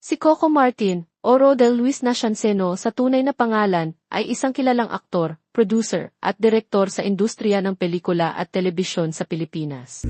Si Coco Martin, o Rodel Luis Nacianceno sa tunay na pangalan, ay isang kilalang aktor, producer, at direktor sa industriya ng pelikula at telebisyon sa Pilipinas.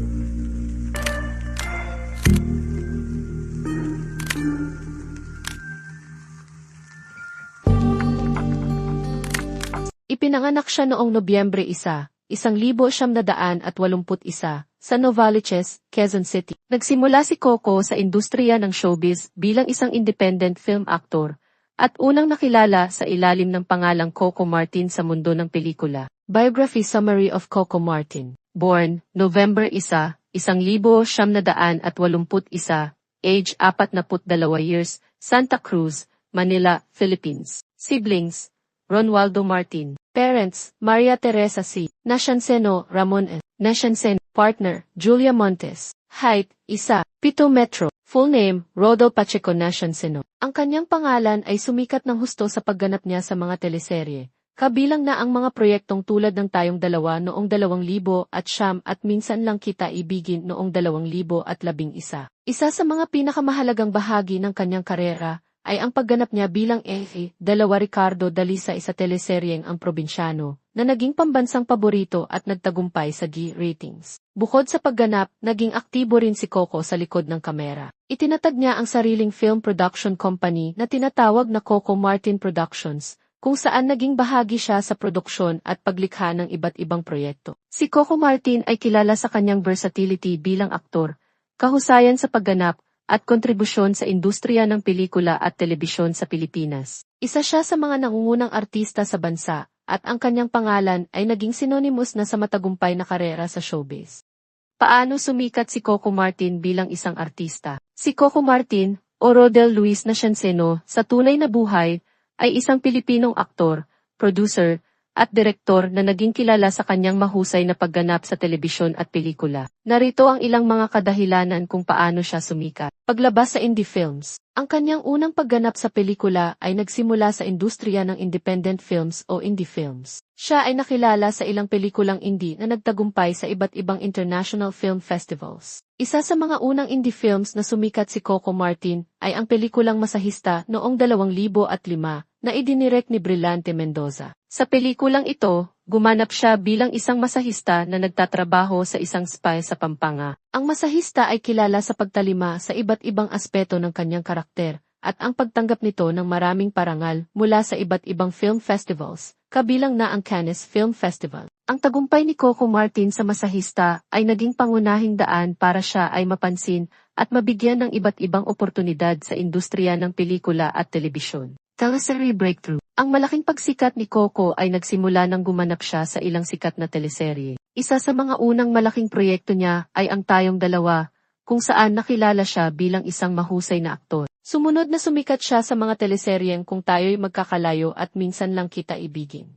Ipinanganak siya noong Nobyembre 1, 1981 sa Novaliches, Quezon City. Nagsimula si Coco sa industriya ng showbiz bilang isang independent film actor at unang nakilala sa ilalim ng pangalang Coco Martin sa mundo ng pelikula. Biography Summary of Coco Martin Born, November 1, 1981, age 42 years, Santa Cruz, Manila, Philippines. Siblings, Ronaldo Martin. Parents, Maria Teresa C. Nashanseno, Ramon N. Nashansen, partner, Julia Montes. Height, isa, pito metro. Full name, Rodo Pacheco Nashanseno. Ang kanyang pangalan ay sumikat ng husto sa pagganap niya sa mga teleserye. Kabilang na ang mga proyektong tulad ng Tayong Dalawa noong 2000 at Siyam at Minsan Lang Kita Ibigin noong 2011. Isa sa mga pinakamahalagang bahagi ng kanyang karera ay ang pagganap niya bilang Efe, dalawa Ricardo Dalisa sa teleseryeng Ang Probinsyano, na naging pambansang paborito at nagtagumpay sa G ratings. Bukod sa pagganap, naging aktibo rin si Coco sa likod ng kamera. Itinatag niya ang sariling film production company na tinatawag na Coco Martin Productions, kung saan naging bahagi siya sa produksyon at paglikha ng iba't ibang proyekto. Si Coco Martin ay kilala sa kanyang versatility bilang aktor, kahusayan sa pagganap, at kontribusyon sa industriya ng pelikula at telebisyon sa Pilipinas. Isa siya sa mga nangungunang artista sa bansa, at ang kanyang pangalan ay naging synonymous na sa matagumpay na karera sa showbiz. Paano sumikat si Coco Martin bilang isang artista? Si Coco Martin, o Rodel Luis Nacianceno, sa tunay na buhay, ay isang Pilipinong aktor, producer, at direktor na naging kilala sa kanyang mahusay na pagganap sa telebisyon at pelikula. Narito ang ilang mga kadahilanan kung paano siya sumikat. Paglabas sa indie films. Ang kanyang unang pagganap sa pelikula ay nagsimula sa industriya ng independent films o indie films. Siya ay nakilala sa ilang pelikulang indie na nagtagumpay sa iba't ibang international film festivals. Isa sa mga unang indie films na sumikat si Coco Martin ay ang pelikulang Masahista noong 2005 na idinirect ni Brillante Mendoza. Sa pelikulang ito, gumanap siya bilang isang masahista na nagtatrabaho sa isang spy sa Pampanga. Ang masahista ay kilala sa pagtalima sa iba't ibang aspeto ng kanyang karakter, at ang pagtanggap nito ng maraming parangal mula sa iba't ibang film festivals, kabilang na ang Cannes Film Festival. Ang tagumpay ni Coco Martin sa masahista ay naging pangunahing daan para siya ay mapansin at mabigyan ng iba't ibang oportunidad sa industriya ng pelikula at telebisyon. Teleserye Breakthrough Ang malaking pagsikat ni Coco ay nagsimula nang gumanap siya sa ilang sikat na teleserye. Isa sa mga unang malaking proyekto niya ay ang Tayong Dalawa, kung saan nakilala siya bilang isang mahusay na aktor. Sumunod na sumikat siya sa mga teleseryeng Kung Tayo'y Magkakalayo at Minsan Lang Kita Ibigin.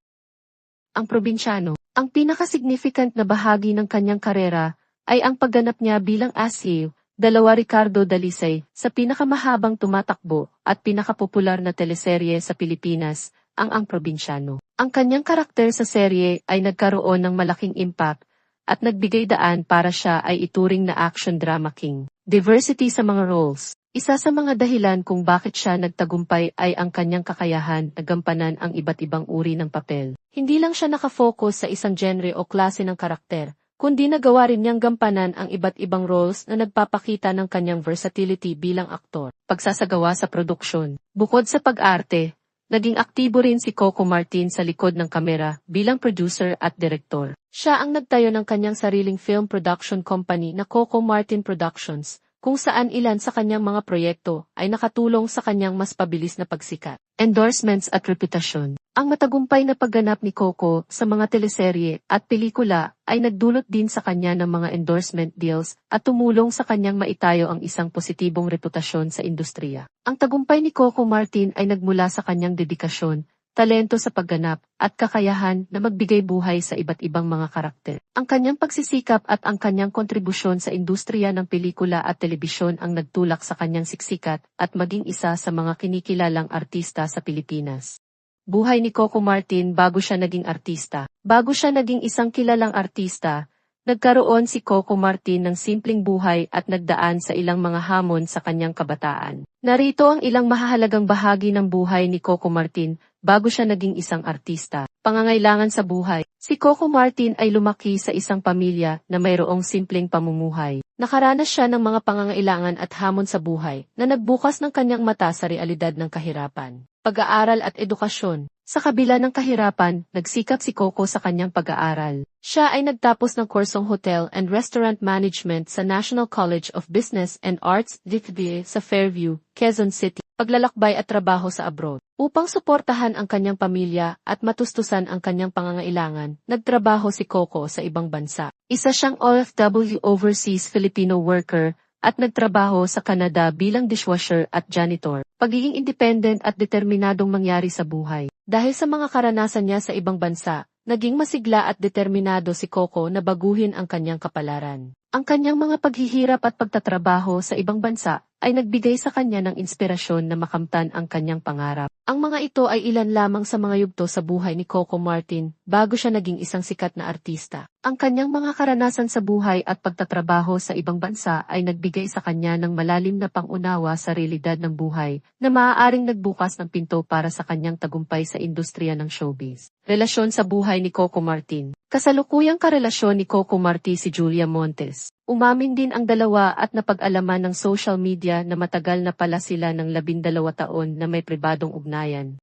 Ang probinsyano, ang pinakasignificant na bahagi ng kanyang karera ay ang pagganap niya bilang Asiw, dalawa Ricardo Dalisay, sa pinakamahabang tumatakbo at pinakapopular na teleserye sa Pilipinas, ang Ang Probinsyano. Ang kanyang karakter sa serye ay nagkaroon ng malaking impact at nagbigay daan para siya ay ituring na action drama king. Diversity sa mga roles. Isa sa mga dahilan kung bakit siya nagtagumpay ay ang kanyang kakayahan na gampanan ang iba't ibang uri ng papel. Hindi lang siya nakafocus sa isang genre o klase ng karakter, kundi nagawa rin niyang gampanan ang iba't ibang roles na nagpapakita ng kanyang versatility bilang aktor. Pagsasagawa sa produksyon. Bukod sa pag-arte, naging aktibo rin si Coco Martin sa likod ng kamera bilang producer at direktor. Siya ang nagtayo ng kanyang sariling film production company na Coco Martin Productions, kung saan ilan sa kanyang mga proyekto ay nakatulong sa kanyang mas pabilis na pagsikat. Endorsements at reputasyon. Ang matagumpay na pagganap ni Coco sa mga teleserye at pelikula ay nagdulot din sa kanya ng mga endorsement deals at tumulong sa kanyang maitayo ang isang positibong reputasyon sa industriya. Ang tagumpay ni Coco Martin ay nagmula sa kanyang dedikasyon, talento sa pagganap, at kakayahan na magbigay buhay sa iba't ibang mga karakter. Ang kanyang pagsisikap at ang kanyang kontribusyon sa industriya ng pelikula at telebisyon ang nagtulak sa kanyang siksikat at maging isa sa mga kinikilalang artista sa Pilipinas. Buhay ni Coco Martin bago siya naging artista. Bago siya naging isang kilalang artista, Nagkaroon si Coco Martin ng simpleng buhay at nagdaan sa ilang mga hamon sa kanyang kabataan. Narito ang ilang mahahalagang bahagi ng buhay ni Coco Martin bago siya naging isang artista. Pangangailangan sa buhay. Si Coco Martin ay lumaki sa isang pamilya na mayroong simpleng pamumuhay. Nakaranas siya ng mga pangangailangan at hamon sa buhay na nagbukas ng kanyang mata sa realidad ng kahirapan, pag-aaral at edukasyon. Sa kabila ng kahirapan, nagsikap si Coco sa kanyang pag-aaral. Siya ay nagtapos ng kursong Hotel and Restaurant Management sa National College of Business and Arts, DITBA sa Fairview, Quezon City, paglalakbay at trabaho sa abroad. Upang suportahan ang kanyang pamilya at matustusan ang kanyang pangangailangan, nagtrabaho si Coco sa ibang bansa. Isa siyang OFW Overseas Filipino Worker at nagtrabaho sa Canada bilang dishwasher at janitor. Pagiging independent at determinadong mangyari sa buhay. Dahil sa mga karanasan niya sa ibang bansa, naging masigla at determinado si Coco na baguhin ang kanyang kapalaran. Ang kanyang mga paghihirap at pagtatrabaho sa ibang bansa ay nagbigay sa kanya ng inspirasyon na makamtan ang kanyang pangarap. Ang mga ito ay ilan lamang sa mga yugto sa buhay ni Coco Martin bago siya naging isang sikat na artista. Ang kanyang mga karanasan sa buhay at pagtatrabaho sa ibang bansa ay nagbigay sa kanya ng malalim na pangunawa sa realidad ng buhay na maaaring nagbukas ng pinto para sa kanyang tagumpay sa industriya ng showbiz. Relasyon sa buhay ni Coco Martin Kasalukuyang karelasyon ni Coco Marti si Julia Montes. Umamin din ang dalawa at napag-alaman ng social media na matagal na pala sila ng labindalawa taon na may pribadong ugnayan kaugnayan